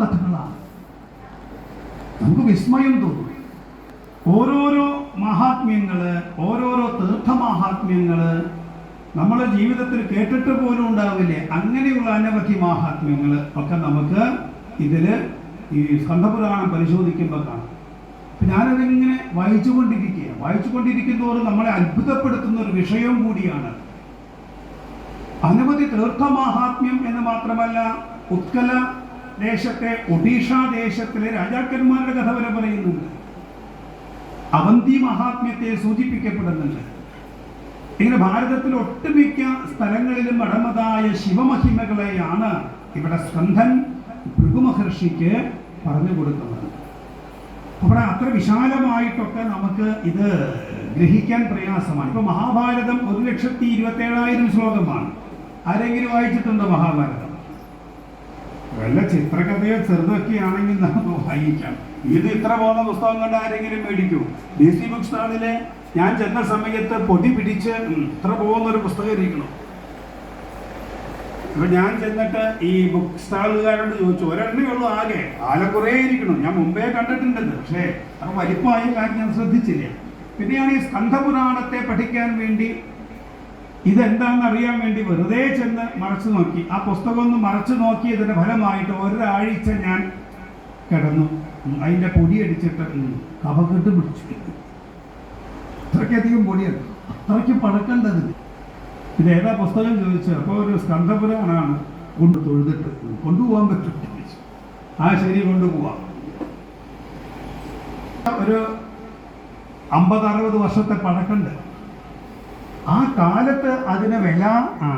കഥകളാണ്. നമുക്ക് വിസ്മയം തോന്നും. ഓരോരോ മഹാത്മ്യങ്ങൾ ഓരോരോ തീർത്ഥമാഹാത്മ്യങ്ങൾ നമ്മളെ ജീവിതത്തിൽ കേട്ടിട്ട് പോലും ഉണ്ടാവില്ലേ? അങ്ങനെയുള്ള അനവധി മഹാത്മ്യങ്ങൾ ഒക്കെ നമുക്ക് ഇതിൽ ഈ സ്കന്ധപുരാണം പരിശോധിക്കുമ്പോൾ കാണാം. ഞാനതിങ്ങനെ വായിച്ചുകൊണ്ടിരിക്കുക വായിച്ചുകൊണ്ടിരിക്കുന്നതോറും നമ്മളെ അത്ഭുതപ്പെടുത്തുന്ന ഒരു വിഷയം കൂടിയാണ്. അനവധി തീർത്ഥമാഹാത്മ്യം എന്ന് മാത്രമല്ല ഉത്കല ദേശത്തെ ഒഡീഷ ദേശത്തിലെ രാജാക്കന്മാരുടെ കഥ വരെ പറയുന്നുണ്ട്. അവന്തി മഹാത്മ്യത്തെ സൂചിപ്പിക്കപ്പെടുന്നുണ്ട്. ഇങ്ങനെ ഭാരതത്തിലെ ഒട്ടുമിക്ക സ്ഥലങ്ങളിലും അടമതായ ശിവമഹിമകളെയാണ് ഇവിടെ സ്കന്ധൻ ഭൃഗുമഹർഷിക്ക് പറഞ്ഞു കൊടുക്കുന്നത്. അവിടെ അത്ര വിശാലമായിട്ടൊക്കെ നമുക്ക് ഇത് ഗ്രഹിക്കാൻ പ്രയാസമാണ്. ഇപ്പൊ മഹാഭാരതം ഒരു ലക്ഷത്തി ഇരുപത്തി ഏഴായിരം ശ്ലോകമാണ്. ആരെങ്കിലും വായിച്ചിട്ടുണ്ടോ മഹാഭാരതം? വല്ല ചിത്രകഥയോ ചെറുതൊക്കെയാണെങ്കിൽ നമുക്ക് വായിക്കാം. ഇത് ഇത്ര പോകുന്ന പുസ്തകം കണ്ട് ആരെങ്കിലും മേടിക്കൂ? ഡി സി ബുക്ക് സ്റ്റാളിലെ ഞാൻ ചെന്ന സമയത്ത് പൊടി പിടിച്ച് ഇത്ര പോകുന്ന ഒരു പുസ്തകം ഇരിക്കണം. അപ്പൊ ഞാൻ ചെന്നിട്ട് ഈ ബുക്ക് സ്റ്റാളുകാരോട് ചോദിച്ചു ഒരെണ്ണേ ഉള്ളൂ ആകെ. ആല കുറേ ഇരിക്കണം. ഞാൻ മുമ്പേ കണ്ടിട്ടുണ്ടെന്ന് പക്ഷേ അത് വലിപ്പമായ കാര്യം ഞാൻ ശ്രദ്ധിച്ചില്ല. പിന്നെയാണ് ഈ സ്കന്ധപുരാണത്തെ പഠിക്കാൻ വേണ്ടി ഇതെന്താണെന്ന് അറിയാൻ വേണ്ടി വെറുതെ ചെന്ന് മറച്ചു നോക്കി. ആ പുസ്തകം ഒന്ന് മറച്ചു നോക്കിയതിന്റെ ഫലമായിട്ട് ഒരാഴ്ച ഞാൻ കിടന്നു. അതിന്റെ പൊടിയടിച്ചിട്ട് ഉം, കഫക്കെട്ട് പിടിച്ചു. അത്രയ്ക്കധികം പൊടിയാണ് അത്രയ്ക്ക് പഴക്കേണ്ടത് ഇത് ഏതാ പുസ്തകം ചോദിച്ചു അപ്പോൾ ഒരു സ്കന്ധപുരാണാണ് കൊണ്ട് തൊഴുതിട്ട് കൊണ്ടുപോകാൻ പറ്റും. ആ ശരി കൊണ്ടുപോവാം. ഒരു അമ്പത് അറുപത് വർഷത്തെ പഴക്കമുണ്ട് ആ കാലത്ത് അതിന് വില ആ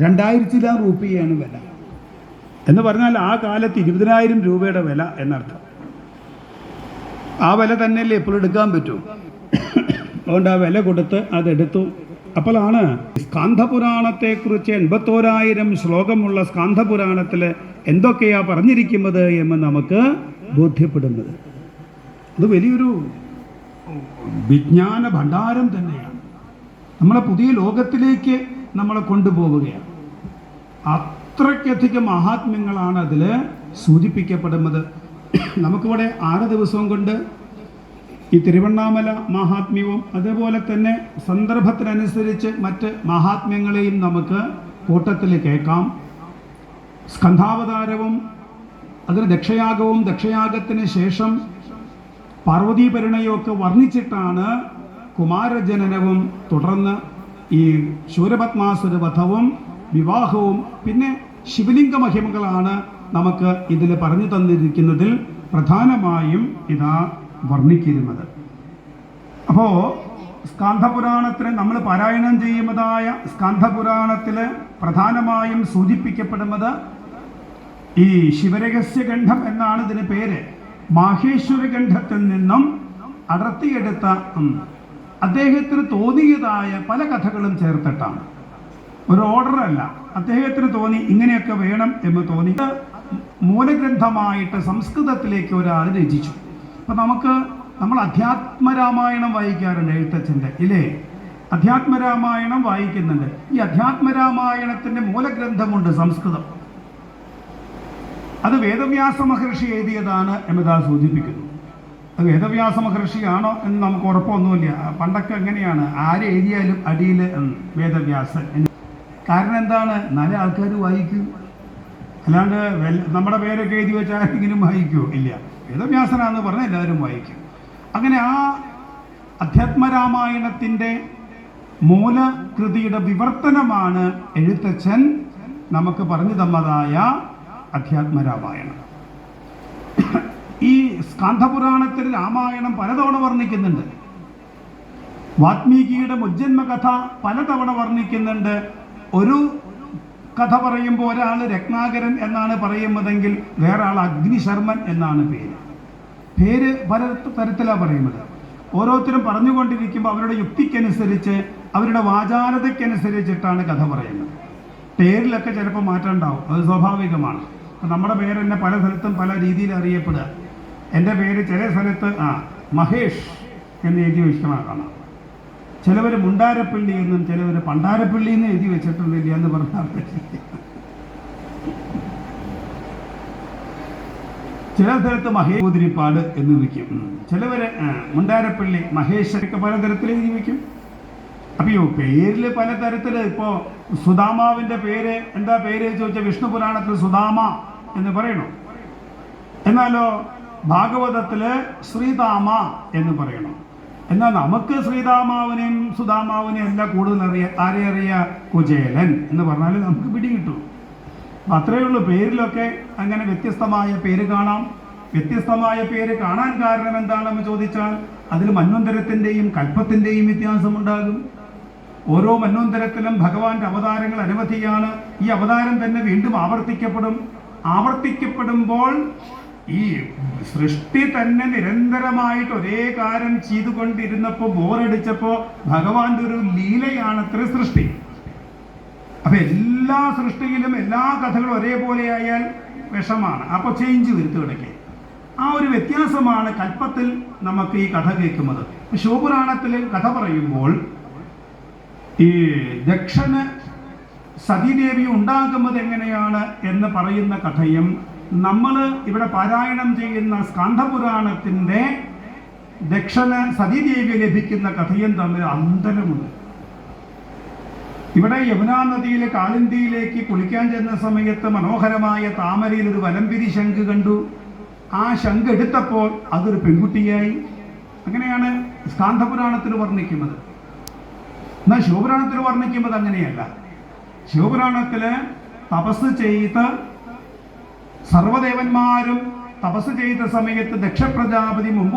രണ്ടായിരത്തിലാം റുപ്പിയാണ് വില. എന്ന് പറഞ്ഞാൽ ആ കാലത്ത് ഇരുപതിനായിരം രൂപയുടെ വില എന്നർത്ഥം. ആ വില തന്നെയല്ലേ എപ്പോഴും എടുക്കാൻ പറ്റൂ. അതുകൊണ്ട് ആ വില കൊടുത്ത് അതെടുത്തു അപ്പോഴാണ് സ്കാന്ധപുരാണത്തെക്കുറിച്ച് എൺപത്തോരായിരം ശ്ലോകമുള്ള സ്കാന്ധപുരാണത്തിൽ എന്തൊക്കെയാ പറഞ്ഞിരിക്കുന്നത് എന്ന് നമുക്ക് ബോധ്യപ്പെടുന്നത്. അത് വലിയൊരു വിജ്ഞാന ഭണ്ഡാരം തന്നെയാണ്. നമ്മളെ പുതിയ ലോകത്തിലേക്ക് നമ്മളെ കൊണ്ടുപോവുകയാണ്. അത്രയ്ക്കധികം മഹാത്മ്യങ്ങളാണ് അതിൽ സൂചിപ്പിക്കപ്പെടുന്നത്. നമുക്കിവിടെ ആറ് ദിവസവും കൊണ്ട് ഈ തിരുവണ്ണാമല മഹാത്മ്യവും അതേപോലെ തന്നെ സന്ദർഭത്തിനനുസരിച്ച് മറ്റ് മഹാത്മ്യങ്ങളെയും നമുക്ക് കൂട്ടത്തിൽ കേൾക്കാം. സ്കന്ധാവതാരവും അതിന് ദക്ഷയാഗവും ദക്ഷയാഗത്തിന് ശേഷം പാർവതീപരിണയമൊക്കെ വർണിച്ചിട്ടാണ് കുമാരജനനവും തുടർന്ന് ഈ ശൂരപത്മാസുര വധവും വിവാഹവും പിന്നെ ശിവലിംഗ മഹിമകളാണ് നമുക്ക് ഇതിൽ പറഞ്ഞു തന്നിരിക്കുന്നതിൽ പ്രധാനമായും ഇതാ വർണിക്കുന്നത് അപ്പോൾ സ്കാന്ധപുരാണത്തിന് നമ്മൾ പാരായണം ചെയ്യുന്നതായ സ്കാന്ധപുരാണത്തിൽ പ്രധാനമായും സൂചിപ്പിക്കപ്പെടുന്നത് ഈ ശിവരഹസ്യ ഗണ്ഡം എന്നാണ് ഇതിന് പേര്. മാഹേശ്വര ഗണ്ഡത്തിൽ നിന്നും അടർത്തിയെടുത്ത അദ്ദേഹത്തിന് തോന്നിയതായ പല കഥകളും ചേർത്തിട്ടാണ്. ഒരു ഓർഡറല്ല. അദ്ദേഹത്തിന് തോന്നി ഇങ്ങനെയൊക്കെ വേണം എന്ന് തോന്നി. മൂലഗ്രന്ഥമായിട്ട് സംസ്കൃതത്തിലേക്ക് ഒരാൾ രചിച്ചു. അപ്പൊ നമുക്ക് നമ്മൾ അധ്യാത്മരാമായണം വായിക്കാറുണ്ട് എഴുത്തച്ഛന്റെ ഇല്ലേ? അധ്യാത്മരാമായണം വായിക്കുന്നുണ്ട്. ഈ അധ്യാത്മരാമായണത്തിന്റെ മൂലഗ്രന്ഥമുണ്ട് സംസ്കൃതം. അത് വേദവ്യാസ മഹർഷി എഴുതിയതാണ് എന്നതാ സൂചിപ്പിക്കുന്നു. അത് വേദവ്യാസ മഹർഷിയാണോ എന്ന് നമുക്ക് ഉറപ്പൊന്നുമില്ല. പണ്ടൊക്കെ എങ്ങനെയാണ്? ആര് എഴുതിയാലും അടിയിൽ വേദവ്യാസൻ. എന്ന്. കാരണം എന്താണ്? നല്ല ആൾക്കാർ വായിക്കും. അല്ലാണ്ട് നമ്മുടെ പേരൊക്കെ എഴുതി വെച്ചാൽ ആരെങ്കിലും വായിക്കുമോ ഇല്ല. വേദവ്യാസനാന്ന് പറഞ്ഞാൽ എല്ലാവരും വായിക്കും. അങ്ങനെ ആ അധ്യാത്മരാമായണത്തിന്റെ മൂലകൃതിയുടെ വിവർത്തനമാണ് എഴുത്തച്ഛൻ നമുക്ക് പറഞ്ഞു തന്നതായ അധ്യാത്മരാമായണം. സ്കാന്ധപുരാണത്തിൽ രാമായണം പലതവണ വർണിക്കുന്നുണ്ട്. വാത്മീകിയുടെ മുജ്ജന്മ കഥ പലതവണ വർണിക്കുന്നുണ്ട്. ഒരു കഥ പറയുമ്പോൾ ഒരാൾ രത്നാകരൻ എന്നാണ് പറയുന്നതെങ്കിൽ വേറെ ആൾ അഗ്നിശർമ്മൻ എന്നാണ് പേര്. പേര് പല തരത്തിലാണ് പറയുന്നത്. ഓരോരുത്തരും പറഞ്ഞുകൊണ്ടിരിക്കുമ്പോൾ അവരുടെ യുക്തിക്കനുസരിച്ച് അവരുടെ വാചാലതയ്ക്കനുസരിച്ചിട്ടാണ് കഥ പറയുന്നത്. പേരിലൊക്കെ ചിലപ്പോൾ മാറ്റം ഉണ്ടാവും. അത് സ്വാഭാവികമാണ്. നമ്മുടെ പേര് തന്നെ പല സ്ഥലത്തും പല രീതിയിൽ അറിയപ്പെടുക. എന്റെ പേര് ചില സ്ഥലത്ത് ആ മഹേഷ് എന്ന് എഴുതി വെച്ചിട്ടാണ് കാണാം ചിലവർ മുണ്ടാരപ്പള്ളി എന്നും ചിലവർ പണ്ടാരപ്പള്ളി എന്നും എഴുതി വെച്ചിട്ടുണ്ടില്ല എന്ന് പറഞ്ഞാൽ ചില സ്ഥലത്ത് മഹേപുതിരിപ്പാട് എന്ന് വിളിക്കും. ചിലവർ മുണ്ടാരപ്പള്ളി മഹേഷ് ഒക്കെ പലതരത്തിൽ എഴുതി വയ്ക്കും അപ്പയോ പേരിൽ പലതരത്തിൽ ഇപ്പോൾ ഇപ്പോ സുദാമാവിന്റെ പേര് എന്താ പേര് ചോദിച്ചാൽ വിഷ്ണു പുരാണത്തിൽ സുദാമ എന്ന് പറയണോ? എന്നാലോ ഭാഗവതത്തിൽ ശ്രീതാമ എന്ന് പറയണം. എന്നാൽ നമുക്ക് ശ്രീതാമാവിനെയും സുധാമാവിനെയും എല്ലാം കൂടുതൽ അറിയാം ആരെ കുചേലൻ എന്ന് പറഞ്ഞാൽ നമുക്ക് പിടി കിട്ടും അത്രയേ ഉള്ളൂ. പേരിലൊക്കെ അങ്ങനെ വ്യത്യസ്തമായ പേര് കാണാം. വ്യത്യസ്തമായ പേര് കാണാൻ കാരണം എന്താണെന്ന് ചോദിച്ചാൽ അതിൽ മന്വന്തരത്തിന്റെയും കൽപ്പത്തിന്റെയും വ്യത്യാസമുണ്ടാകും. ഓരോ മന്വന്തരത്തിലും ഭഗവാന്റെ അവതാരങ്ങൾ അനവധിയാണ്. ഈ അവതാരം തന്നെ വീണ്ടും ആവർത്തിക്കപ്പെടും. ആവർത്തിക്കപ്പെടുമ്പോൾ ഈ സൃഷ്ടി തന്നെ നിരന്തരമായിട്ട് ഒരേ കാര്യം ചെയ്തുകൊണ്ടിരുന്നപ്പോൾ ബോറടിച്ചപ്പോ ഭഗവാന്റെ ഒരു ലീലയാണത്ര സൃഷ്ടി അപ്പൊ എല്ലാ സൃഷ്ടിയിലും എല്ലാ കഥകളും ഒരേപോലെ ആയാൽ വിഷമാണ്. അപ്പൊ ചേഞ്ച് വരുത്തു കിടക്കെ ആ ഒരു വ്യത്യാസമാണ് കൽപ്പത്തിൽ നമുക്ക് ഈ കഥ കേൾക്കുന്നത്. ശിവപുരാണത്തിൽ കഥ പറയുമ്പോൾ ഈ ദക്ഷന് സതീദേവി ഉണ്ടാകുന്നത് എങ്ങനെയാണ് എന്ന് പറയുന്ന കഥയും നമ്മൾ ഇവിടെ പാരായണം ചെയ്യുന്ന സ്കാന്ധപുരാണത്തിന്റെ ദക്ഷന് സതീദേവി ലഭിക്കുന്ന കഥയും തമ്മിൽ അന്തരമുണ്ട്. ഇവിടെ യമുനാ നദിയിലെ കാലിന്തിയിലേക്ക് കുളിക്കാൻ ചെന്ന സമയത്ത് മനോഹരമായ താമരയിൽ ഒരു വലംപിരി ശംഖ് കണ്ടു. ആ ശംഖ് എടുത്തപ്പോൾ അതൊരു പെൺകുട്ടിയായി. അങ്ങനെയാണ് സ്കാന്ധപുരാണത്തിൽ വർണിക്കുന്നത്. എന്നാൽ ശിവപുരാണത്തിൽ വർണിക്കുമ്പോൾ അങ്ങനെയല്ല. ശിവപുരാണത്തിൽ തപസ് ചെയ്ത് സർവദേവന്മാരും തപസ് ചെയ്ത സമയത്ത് ദക്ഷപ്രജാപതി മുമ്പോട്ട്